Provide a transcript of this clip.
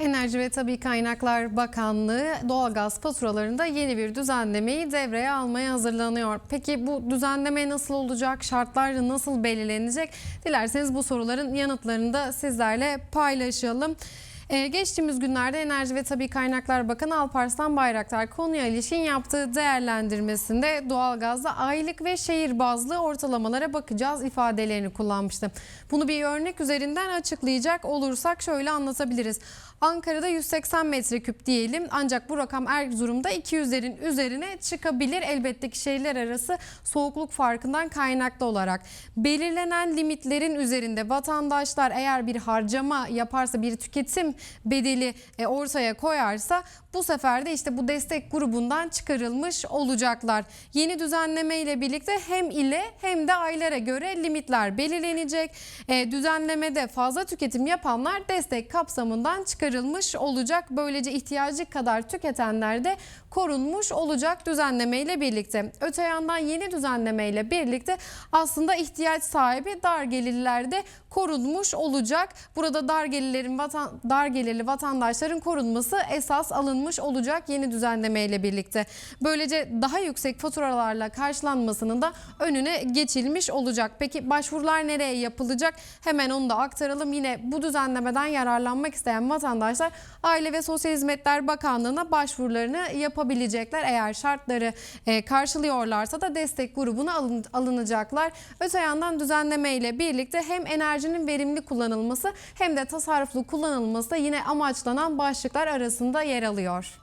Enerji ve Tabi Kaynaklar Bakanlığı doğalgaz faturalarında yeni bir düzenlemeyi devreye almaya hazırlanıyor. Peki bu düzenleme nasıl olacak? Şartlar nasıl belirlenecek? Dilerseniz bu soruların yanıtlarını da sizlerle paylaşalım. Ee, geçtiğimiz günlerde Enerji ve Tabi Kaynaklar Bakanı Alparslan Bayraktar konuya ilişkin yaptığı değerlendirmesinde doğalgazda aylık ve şehir bazlı ortalamalara bakacağız ifadelerini kullanmıştı. Bunu bir örnek üzerinden açıklayacak olursak şöyle anlatabiliriz. Ankara'da 180 metreküp diyelim ancak bu rakam Erzurum'da 200'lerin üzerine çıkabilir. Elbette ki şehirler arası soğukluk farkından kaynaklı olarak. Belirlenen limitlerin üzerinde vatandaşlar eğer bir harcama yaparsa bir tüketim bedeli e, ortaya koyarsa bu sefer de işte bu destek grubundan çıkarılmış olacaklar. Yeni düzenleme ile birlikte hem ile hem de aylara göre limitler belirlenecek. E, düzenlemede fazla tüketim yapanlar destek kapsamından çıkarılmış olacak. Böylece ihtiyacı kadar tüketenler de korunmuş olacak düzenleme ile birlikte. Öte yandan yeni düzenleme ile birlikte aslında ihtiyaç sahibi dar gelirliler de korunmuş olacak. Burada dar gelirlerin vatan, dar gelirli vatandaşların korunması esas alınmış olacak yeni düzenleme ile birlikte. Böylece daha yüksek faturalarla karşılanmasının da önüne geçilmiş olacak. Peki başvurular nereye yapılacak? Hemen onu da aktaralım. Yine bu düzenlemeden yararlanmak isteyen vatandaşlar Aile ve Sosyal Hizmetler Bakanlığı'na başvurularını yapabilecekler. Eğer şartları e, karşılıyorlarsa da destek grubuna alın- alınacaklar. Öte yandan düzenleme birlikte hem enerjinin verimli kullanılması hem de tasarruflu kullanılması da yine amaçlanan başlıklar arasında yer alıyor.